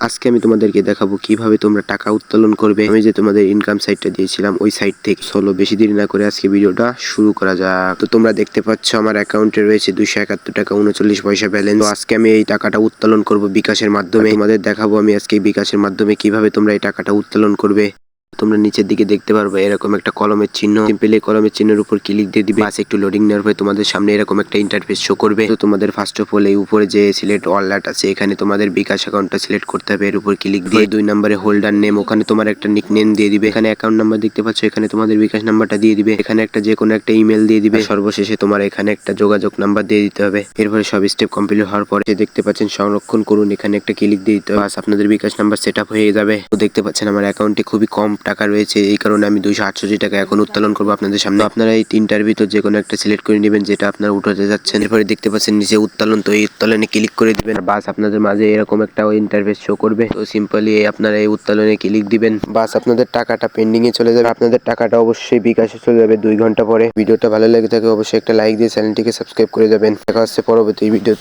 আজকে আমি তোমাদেরকে দেখাবো কীভাবে তোমরা টাকা উত্তোলন করবে। আমি যে তোমাদের ইনকাম সাইটটা দিয়েছিলাম, ওই সাইট থেকে চলো বেশি দেরি না করে আজকে ভিডিওটা শুরু করা যাক। তো তোমরা দেখতে পাচ্ছ আমার অ্যাকাউন্টে রয়েছে দুইশো একাত্তর টাকা উনচল্লিশ পয়সা ব্যালেন্স আজকে আমি এই টাকাটা উত্তোলন করব বিকাশের মাধ্যমে। তোমাদের দেখাবো আমি আজকে বিকাশের মাধ্যমে কীভাবে তোমরা এই টাকাটা উত্তোলন করবে। তোমরা নিচের দিকে দেখতে পারবে, এরকম একটা কলমের চিহ্ন। সিম্পলি কলমের চিহ্নের উপর ক্লিক দিয়ে দিবে। বাস একটু লোডিং নেওয়ার পরে তোমাদের সামনে এরকম একটা ইন্টারফেস শো করবে। তো তোমাদের ফার্স্ট অফ অল এই উপরে যে সিলেক্ট ওয়ালেট আছে, এখানে তোমাদের বিকাশ অ্যাকাউন্টটা সিলেক্ট করতে হবে। এর উপর ক্লিক দিয়ে দুই নম্বরে হোল্ডার নেম ওখানে তোমার একটা নিক নেম দিয়ে দিবে। এখানে অ্যাকাউন্ট নাম্বার দেখতে পাচ্ছ, এখানে তোমাদের বিকাশ নাম্বারটা দিয়ে দিবে। এখানে একটা যে কোনো একটা ইমেল দিয়ে দিবে। সর্বশেষে তোমার এখানে একটা যোগাযোগ নাম্বার দিয়ে দিতে হবে। এরপরে সব স্টেপ কমপ্লিট হওয়ার পরে দেখতে পাচ্ছেন, সংরক্ষণ করুন। এখানে একটা ক্লিক দিয়ে দিতে হবে। আপনাদের বিকাশ নাম্বার সেট হয়ে যাবে। তো দেখতে পাচ্ছেন, আমার অ্যাকাউন্টে খুবই কম টাকা রয়েছে, এই কারণে আমি দুইশো আটষট্টি টাকা এখন উত্তোলন করব আপনাদের সামনে। আপনারা এই তিনটার ভিতর যে কোনো একটা সিলেক্ট করে নেবেন, যেটা আপনারা উঠাতে যাচ্ছেন। এরপরে দেখতে পাচ্ছেন নিচে উত্তোলন, তো এই উত্তোলনে ক্লিক করে দিবেন। বাস আপনাদের মাঝে এরকম একটা ইন্টারভেস শো করবে। তো সিম্পলি আপনারা এই উত্তোলনে ক্লিক দিবেন। বাস আপনাদের টাকাটা পেন্ডিং এ চলে যাবে। আপনাদের টাকাটা অবশ্যই বিকাশে চলে যাবে দুই ঘণ্টা পরে। ভিডিওটা ভালো লেগে থাকে অবশ্যই একটা লাইক দিয়ে চ্যানেলটিকে সাবস্ক্রাইব করে যাবেন দেখা হচ্ছে পরবর্তী ভিডিওতে